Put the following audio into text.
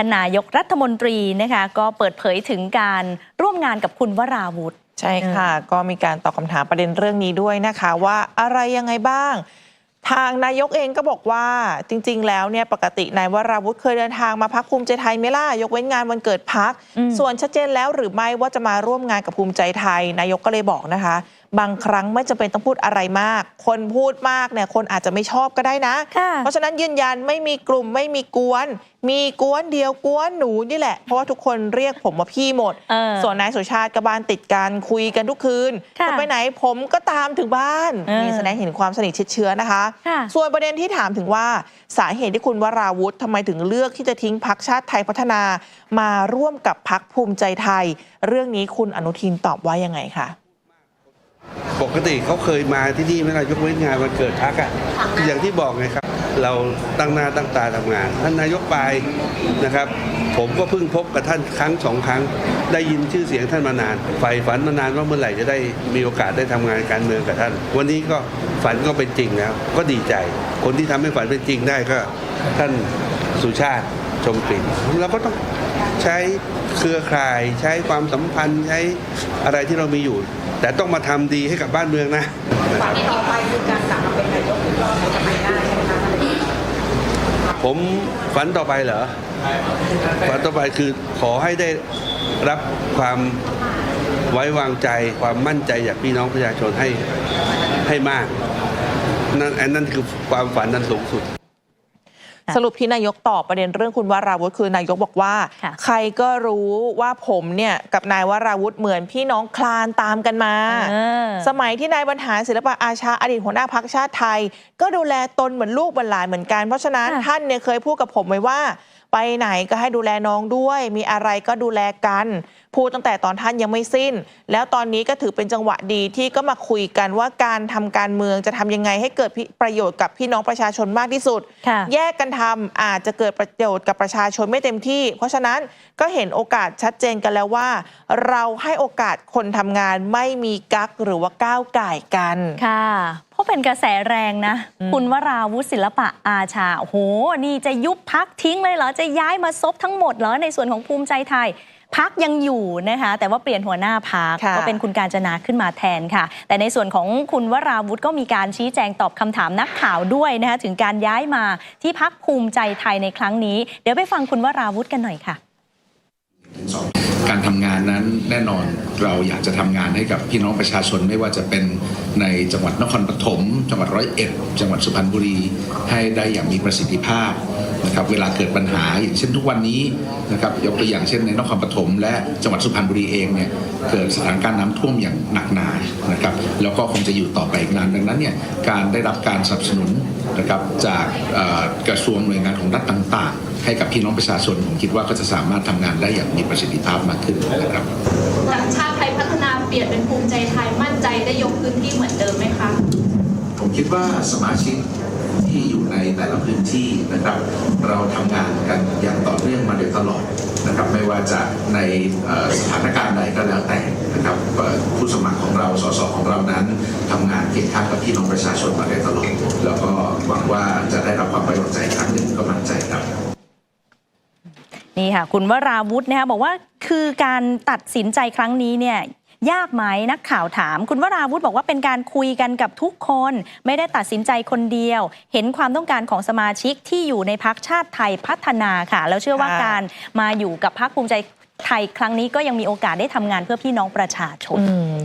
ท่านนายกรัฐมนตรีนะคะก็เปิดเผยถึงการร่วมงานกับคุณวราวุธใช่ค่ะ ก็มีการตอบคำถามประเด็นเรื่องนี้ด้วยนะคะ ว่าอะไรยังไงบ้าง ทางนายกเองก็บอกว่าจริง ๆ แล้วเนี่ยปกตินายวราวุธเคยเดินทางมาพักภูมิใจไทยไหม่ล่ะยกเว้นงานวันเกิดพักอืมส่วนชัดเจนแล้วหรือไม่ว่าจะมาร่วมงานกับภูมิใจไทย นายกก็เลยบอกนะคะ บางครั้งไม่จำเป็นต้องพูดอะไรมาก คนพูดมากเนี่ยคนอาจจะไม่ชอบก็ได้นะ ค่ะ เพราะฉะนั้นยืนยันไม่มีกลุ่มไม่มีกวน มีกวนเดียวกวนหนูนี่แหละ เพราะว่าทุกคนเรียกผมว่าพี่หมด เออ ส่วนนายสุชาติกับบ้านติดกันคุยกันทุกคืนค่ะจะไปไหนผมก็ตามถึงบ้านเออนี่แสดงเห็นความสนิทชิดเชื้อนะคะ ค่ะ ส่วนประเด็นที่ถามถึงว่าสาเหตุที่คุณวราวุธทำไมถึงเลือกที่จะทิ้งพักชาติไทยพัฒนา มาร่วมกับพักภูมิใจไทย เรื่องนี้คุณอนุทินตอบว่ายังไงคะ ปกติเขาเคยมาที่นี่ไหม่ล่ะยกเว้นงานวันเกิดพักอะอย่างที่บอกไงครับ เราตั้งหน้าตั้งตาทำงาน ท่านนายกไปนะครับ ผมก็เพิ่งพบกับท่านครั้งสองครั้ง ได้ยินชื่อเสียงท่านมานานใฝ่ฝันมานานว่าเมื่อไหร่จะได้มีโอกาสได้ทำงานการเมืองกับท่าน วันนี้ก็ฝันก็เป็นจริงแล้วก็ดีใจ คนที่ทำให้ฝันเป็นจริงได้ก็ท่านสุชาติชมกลิ่นเราก็ต้องใช้เครือข่าย ใช้ความสัมพันธ์ใช้อะไรที่เรามีอยู่ แต่ต้องมาทำดีให้กับบ้านเมืองนะนะครับต่อไปคือการกลับมาเป็นนายกอีกรอบในสมัยหน้าใช่ไหมคะผมฝันต่อไปเหรอฝันต่อไปคือขอให้ได้รับความไว้วางใจความมั่นใจจากพี่น้องประชาชนให้ให้มากนั่นอันนั้นคือความฝันนั้นสูงสุด สรุปที่นายกตอบประเด็นเรื่องคุณวราวุธคือนายกบอกว่าค่ะใครก็รู้ว่าผมเนี่ยกับนายวราวุธเหมือนพี่น้องคลานตามกันมาเออสมัยที่นายบรรหารศิลปะอาชาอดีตหัวหน้าพักชาติไทย ก็ดูแลตนเหมือนลูกบรรหลานเหมือนกันเพราะฉะนั้นค่ะท่านเนี่ยเคยพูดกับผมไว้ว่า ไปไหนก็ให้ดูแลน้องด้วย มีอะไรก็ดูแลกัน พูดตั้งแต่ตอนท่านยังไม่สิ้น แล้วตอนนี้ก็ถือเป็นจังหวะดีที่ก็มาคุยกันว่าการทำการเมืองจะทำยังไงให้เกิดประโยชน์กับพี่น้องประชาชนมากที่สุดค่ะแยกกันทำอาจจะเกิดประโยชน์กับประชาชนไม่เต็มที่ เพราะฉะนั้นก็เห็นโอกาสชัดเจนกันแล้วว่า เราให้โอกาสคนทำงานไม่มีกักหรือว่าก้าวไก่ายกันค่ะเพ ราะเป็นกระแสแรงนะอืมคุณวราวุธศิลปะอาชา โอ้โห นี่จะยุบพักทิ้งเลยเหรอ จะย้ายมาซบทั้งหมดเหรอ ในส่วนของภูมิใจไทย พักยังอยู่นะคะ แต่ว่าเปลี่ยนหัวหน้าพักค่ะก็เป็นคุณการจนาขึ้นมาแทนค่ะ แต่ในส่วนของคุณวราวุธก็มีการชี้แจงตอบคำถามนักข่าวด้วยนะคะถึงการย้ายมาที่พักภูมิใจไทยในครั้งนี้ เดี๋ยวไปฟังคุณวราวุธกันหน่อยค่ะ การทำงานนั้นแน่นอนเราอยากจะทำงานให้กับพี่น้องประชาชนไม่ว่าจะเป็นในจังหวัดนครปฐมจังหวัดร้อยเอ็ดจังหวัดสุพรรณบุรีให้ได้อย่างมีประสิทธิภาพนะครับเวลาเกิดปัญหาอย่างเช่นทุกวันนี้นะครับยกตัวอย่างเช่นในนครปฐมและจังหวัดสุพรรณบุรีเองเนี่ยเกิดสถานการณ์น้ำท่วมอย่างหนักหนานะครับแล้วก็คงจะอยู่ต่อไปอีกนานดังนั้นเนี่ยการได้รับการสนับสนุนนะครับจากกระทรวงหน่วยงานของรัฐต่าง ๆ ให้กับพี่น้องประชาชนผมคิดว่าก็จะสามารถทำงานได้อย่างมีประสิทธิภาพมากขึ้นนะครับหลังชาติไทยพัฒนาเปลี่ยนเป็นภูมิใจไทยมั่นใจได้ยกพื้นที่เหมือนเดิมไหมคะ ผมคิดว่าสมาชิกที่อยู่ในแต่ละพื้นที่นะครับ เราทำงานกันอย่างต่อเนื่องมาโดยตลอดนะครับไม่ว่าจะในเอ่อสถานการณ์ใดก็แล้วแต่นะครับเอ่อผู้สมัครของเราสสของเรานั้นทำงานเคียงข้างกับพี่น้องประชาชนมาโดยตลอด แล้วก็หวังว่าจะได้รับความไว้วางใจอีกครั้งหนึ่งก็มั่นใจครับ นี่ค่ะ คุณวราวุธนะคะบอกว่าคือการตัดสินใจครั้งนี้เนี่ยยากไหมนักข่าวถาม คุณวราวุธบอกว่าเป็นการคุยกันกับทุกคน ไม่ได้ตัดสินใจคนเดียว เห็นความต้องการของสมาชิกที่อยู่ในพักชาติไทยพัฒนาค่ะ แล้วเชื่อว่าค่ะการมาอยู่กับพักภูมิใจไทยครั้งนี้ก็ยังมีโอกาสได้ทำงานเพื่อพี่น้องประชาชนอืม